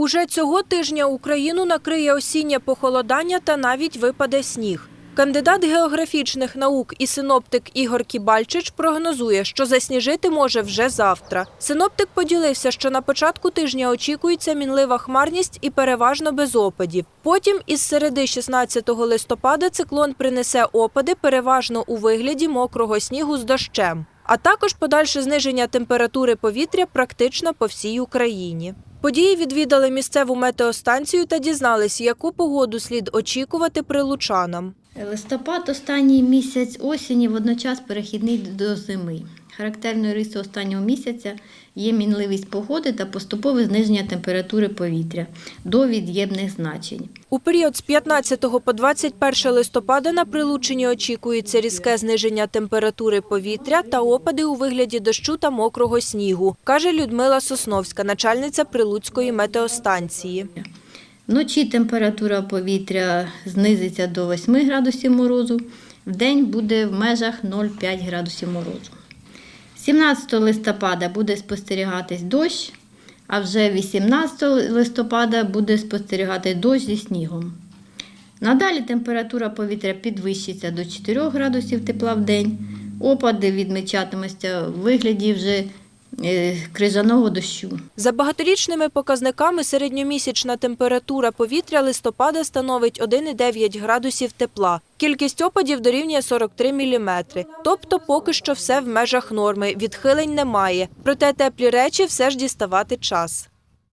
Уже цього тижня Україну накриє осіннє похолодання та навіть випаде сніг. Кандидат географічних наук і синоптик Ігор Кібальчич прогнозує, що засніжити може вже завтра. Синоптик поділився, що на початку тижня очікується мінлива хмарність і переважно без опадів. Потім із середи 16 листопада циклон принесе опади переважно у вигляді мокрого снігу з дощем, а також подальше зниження температури повітря практично по всій Україні. Події відвідали місцеву метеостанцію та дізнались, яку погоду слід очікувати прилучанам. Листопад останній місяць осені, водночас перехідний до зими. Характерною рисою останнього місяця є мінливість погоди та поступове зниження температури повітря до від'ємних значень. У період з 15 по 21 листопада на Прилучині очікується різке зниження температури повітря та опади у вигляді дощу та мокрого снігу, каже Людмила Сосновська, начальниця Прилуцької метеостанції. Вночі температура повітря знизиться до 8 градусів морозу, вдень буде в межах 0,5 градусів морозу. 17 листопада буде спостерігатись дощ, а вже 18 листопада буде спостерігати дощ зі снігом. Надалі температура повітря підвищиться до 4 градусів тепла в день. Опади відмічатимуться в вигляді вже крижаного дощу. За багаторічними показниками середньомісячна температура повітря листопада становить 1,9 градусів тепла. Кількість опадів дорівнює 43 міліметри. Тобто поки що все в межах норми, відхилень немає. Проте теплі речі все ж діставати час.